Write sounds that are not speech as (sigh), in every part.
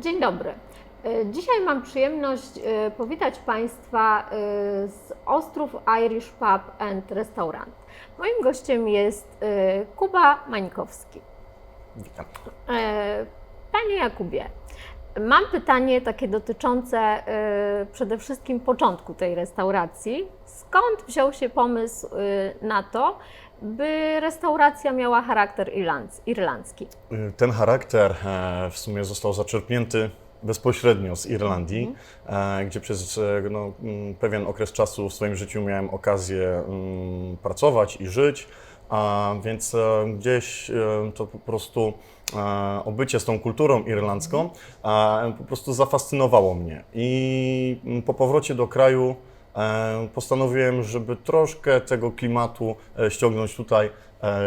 Dzień dobry. E, Dzisiaj mam przyjemność e, powitać Państwa e, z Ostrów Irish Pub and Restaurant. Moim gościem jest Kuba Mańkowski. Witam. Panie Jakubie, mam pytanie takie dotyczące e, przede wszystkim początku tej restauracji. Skąd wziął się pomysł e, na to, by restauracja miała charakter irlands- irlandzki? Ten charakter e, w sumie został zaczerpnięty bezpośrednio z Irlandii, e, gdzie przez e, no, mm, pewien okres czasu w swoim życiu miałem okazję mm, pracować i żyć, więc e, gdzieś e, to po prostu e, obycie z tą kulturą irlandzką po prostu zafascynowało mnie. I po powrocie do kraju postanowiłem, żeby troszkę tego klimatu ściągnąć tutaj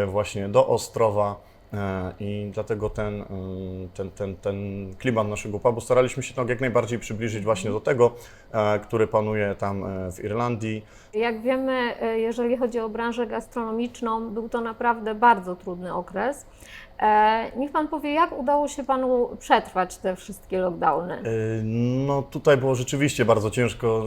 właśnie do Ostrowa. E, I dlatego ten, mm, ten, ten, ten klimat naszego pubu staraliśmy się tak jak najbardziej przybliżyć właśnie do tego, e, który panuje tam e, w Irlandii. Jak wiemy, e, jeżeli chodzi o branżę gastronomiczną, był to naprawdę bardzo trudny okres. E, Niech Pan powie, jak udało się Panu przetrwać te wszystkie lockdowny? E, No tutaj było rzeczywiście bardzo ciężko,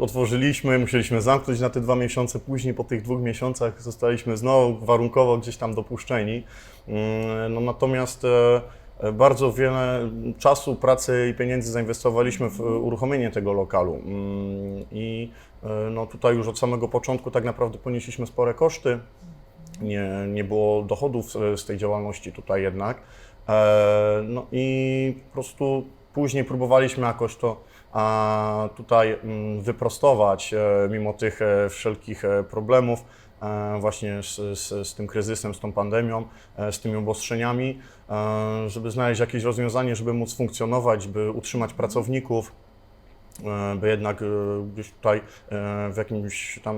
otworzyliśmy, musieliśmy zamknąć na te dwa miesiące, później po tych dwóch miesiącach zostaliśmy znowu warunkowo gdzieś tam dopuszczeni. Mm, No natomiast e, bardzo wiele czasu, pracy i pieniędzy zainwestowaliśmy w uruchomienie tego lokalu. Mm, I no tutaj już od samego początku tak naprawdę ponieśliśmy spore koszty. Nie, nie było dochodów z, tej działalności tutaj jednak. E, no i po prostu później próbowaliśmy jakoś to tutaj mm, wyprostować, e, mimo tych e, wszelkich problemów, właśnie z, z, z tym kryzysem, z tą pandemią, z tymi obostrzeniami, żeby znaleźć jakieś rozwiązanie, żeby móc funkcjonować, by utrzymać pracowników, by jednak e, gdzieś tutaj e, w jakimś tam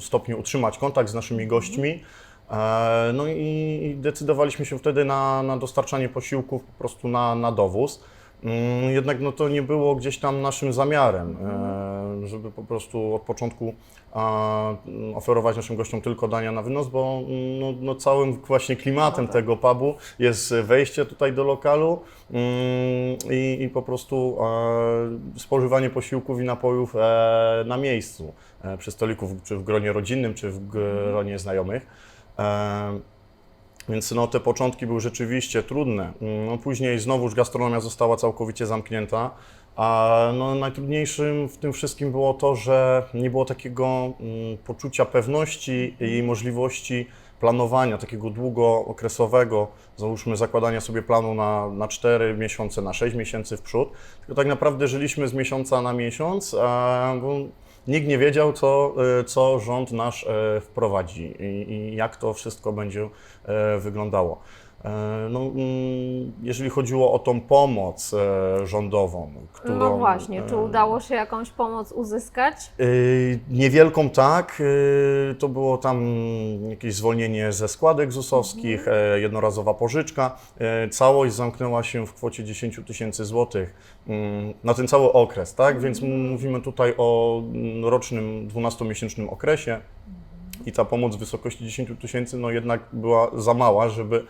stopniu utrzymać kontakt z naszymi gośćmi. E, No i decydowaliśmy się wtedy na, na dostarczanie posiłków po prostu na, na dowóz. Mm, Jednak no to nie było gdzieś tam naszym zamiarem, e, żeby po prostu od początku mm, oferować naszym gościom tylko dania na wynos, bo mm, no, no całym właśnie klimatem tego pubu jest wejście tutaj do lokalu i, i po prostu e, spożywanie posiłków i napojów e, na miejscu, przy stoliku, czy w gronie rodzinnym, czy w gronie znajomych. Więc no, te początki były rzeczywiście trudne. Mm, No, później znowuż gastronomia została całkowicie zamknięta. A no, najtrudniejszym w tym wszystkim było to, że nie było takiego mm, poczucia pewności i możliwości planowania, takiego długookresowego, załóżmy zakładania sobie planu na, na 4 miesiące, na 6 miesięcy w przód. Tylko tak naprawdę żyliśmy z miesiąca na miesiąc, a, bo nikt nie wiedział, co, e, co rząd nasz e, wprowadzi i, i jak to wszystko będzie e, wyglądało. E, No, mm, jeżeli chodziło o tą pomoc e, rządową, którą. No właśnie, czy e, udało się jakąś pomoc uzyskać? Niewielką tak, to było tam jakieś zwolnienie ze składek ZUS-owskich, e, jednorazowa pożyczka. Całość zamknęła się w kwocie 10 tysięcy złotych mm, na ten cały okres, tak? Więc m- mówimy tutaj o mm, rocznym, 12-miesięcznym okresie i ta pomoc w wysokości 10 tysięcy no jednak była za mała, żeby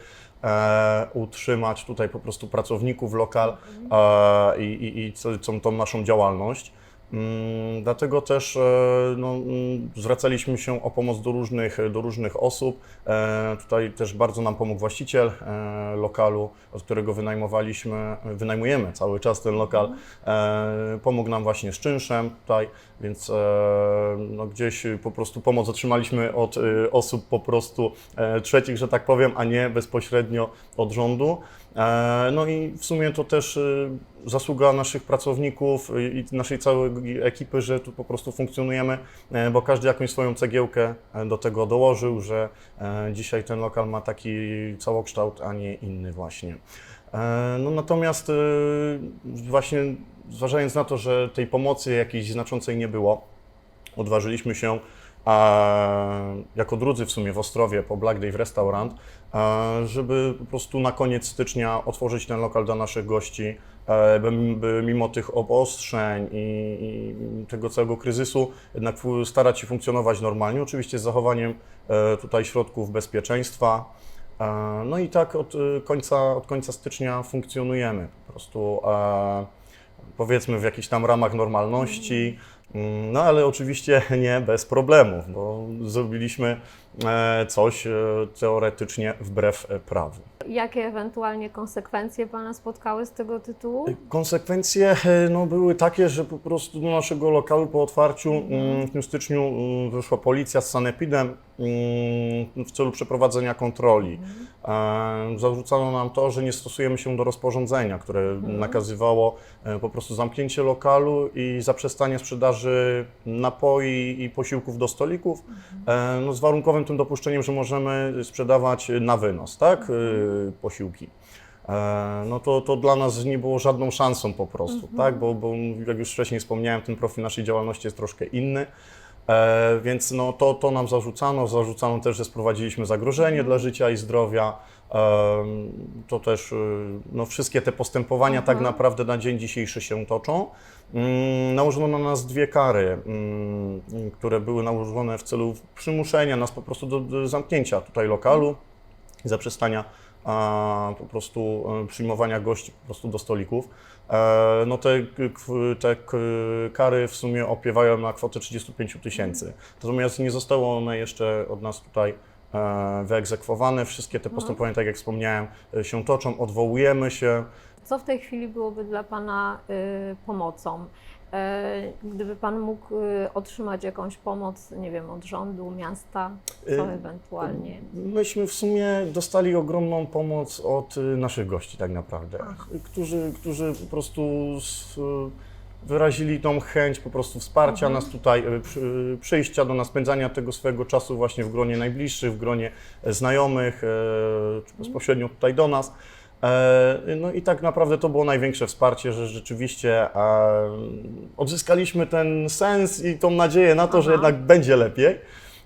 e, utrzymać tutaj po prostu pracowników lokal e, i, i, i co- całą tą naszą działalność. Mm, Dlatego też e, no, mm, zwracaliśmy się o pomoc do różnych, do różnych osób. E, Tutaj też bardzo nam pomógł właściciel e, lokalu, od którego wynajmowaliśmy, wynajmujemy cały czas ten lokal. Pomógł nam właśnie z czynszem tutaj, więc no, gdzieś po prostu pomoc otrzymaliśmy od osób po prostu trzecich, że tak powiem, a nie bezpośrednio od rządu. E, No i w sumie to też e, zasługa naszych pracowników i naszej całej ekipy, że tu po prostu funkcjonujemy, e, bo każdy jakąś swoją cegiełkę e, do tego dołożył, że dzisiaj ten lokal ma taki całokształt, a nie inny właśnie. No natomiast e, właśnie zważając na to, że tej pomocy jakiejś znaczącej nie było, odważyliśmy się jako drudzy w sumie w Ostrowie po Black Dave Restaurant, a, żeby po prostu na koniec stycznia otworzyć ten lokal dla naszych gości, e, by, mimo tych obostrzeń i, tego całego kryzysu jednak starać się funkcjonować normalnie, oczywiście z zachowaniem e, tutaj środków bezpieczeństwa. E, No i tak od końca, od końca stycznia funkcjonujemy. Po prostu e, powiedzmy w jakichś tam ramach normalności. Mm, No ale oczywiście (laughs) nie bez problemów, bo zrobiliśmy e, coś e, teoretycznie wbrew e, prawu. Jakie ewentualnie konsekwencje Pana spotkały z tego tytułu? Konsekwencje no, były takie, że po prostu do naszego lokalu po otwarciu mm, w styczniu mm, wyszła policja z sanepidem w celu przeprowadzenia kontroli. E, Zarzucano nam to, że nie stosujemy się do rozporządzenia, które nakazywało e, po prostu zamknięcie lokalu i zaprzestanie sprzedaży napoi i posiłków do stolików, e, no, z warunkowym tym dopuszczeniem, że możemy sprzedawać na wynos, tak, e, posiłki. No to, to dla nas nie było żadną szansą po prostu, tak? Bo, bo jak już wcześniej wspomniałem, ten profil naszej działalności jest troszkę inny. E, więc no, to, to nam zarzucano. Zarzucano też, że sprowadziliśmy zagrożenie dla życia i zdrowia. E, to też y, no, wszystkie te postępowania tak naprawdę na dzień dzisiejszy się toczą. Mm, Nałożono na nas dwie kary, mm, które były nałożone w celu przymuszenia nas po prostu do, do zamknięcia tutaj lokalu i zaprzestania po prostu e, przyjmowania gości po prostu do stolików. E, no te, te kary w sumie opiewają na kwotę 35 tysięcy. Natomiast nie zostały one jeszcze od nas tutaj e, wyegzekwowane. Wszystkie te postępowania, tak jak wspomniałem, e, się toczą, odwołujemy się. Co w tej chwili byłoby dla Pana y, pomocą? E, Gdyby Pan mógł y, otrzymać jakąś pomoc, nie wiem, od rządu, miasta, co Y, ewentualnie? Myśmy w sumie dostali ogromną pomoc od naszych gości tak naprawdę, którzy, którzy po prostu wyrazili tą chęć po prostu wsparcia nas tutaj, przy, przyjścia do nas, spędzania tego swojego czasu właśnie w gronie najbliższych, w gronie e, znajomych, e, czy bezpośrednio tutaj do nas. E, No i tak naprawdę to było największe wsparcie, że rzeczywiście e, odzyskaliśmy ten sens i tą nadzieję na to, że Aha. jednak będzie lepiej.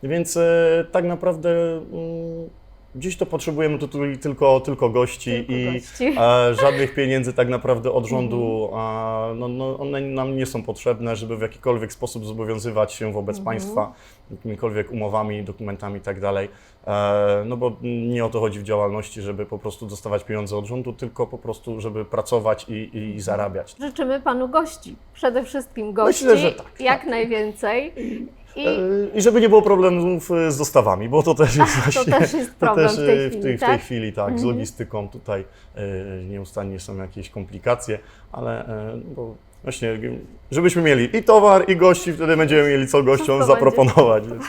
Więc e, tak naprawdę mm, dziś to potrzebujemy tutaj tylko, tylko gości Tylko i gości. e, żadnych pieniędzy tak naprawdę od rządu, a, no, no, one nam nie są potrzebne, żeby w jakikolwiek sposób zobowiązywać się wobec państwa jakimikolwiek umowami, dokumentami i tak dalej. E, No bo nie o to chodzi w działalności, żeby po prostu dostawać pieniądze od rządu, tylko po prostu, żeby pracować i, i zarabiać. Życzymy Panu gości, przede wszystkim gości, Myślę, że tak, jak tak. najwięcej. I E, I żeby nie było problemów e, z dostawami, bo to też (laughs) jest to właśnie... też jest problem to też w tej chwili, w tej, w tak? tej chwili tak, z logistyką tutaj e, nieustannie są jakieś komplikacje, ale bo właśnie, żebyśmy mieli i towar, i gości, wtedy będziemy mieli co gościom zaproponować. Więc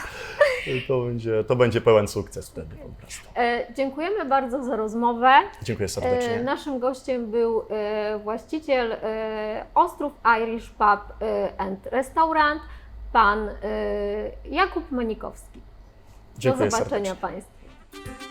e, (laughs) to, będzie, to będzie pełen sukces wtedy po prostu. Dziękujemy bardzo za rozmowę. Dziękuję serdecznie. Naszym gościem był właściciel Ostrów Irish Pub and Restaurant, pan e, Jakub Monikowski. Dziękuję Do zobaczenia serdecznie. Państwu.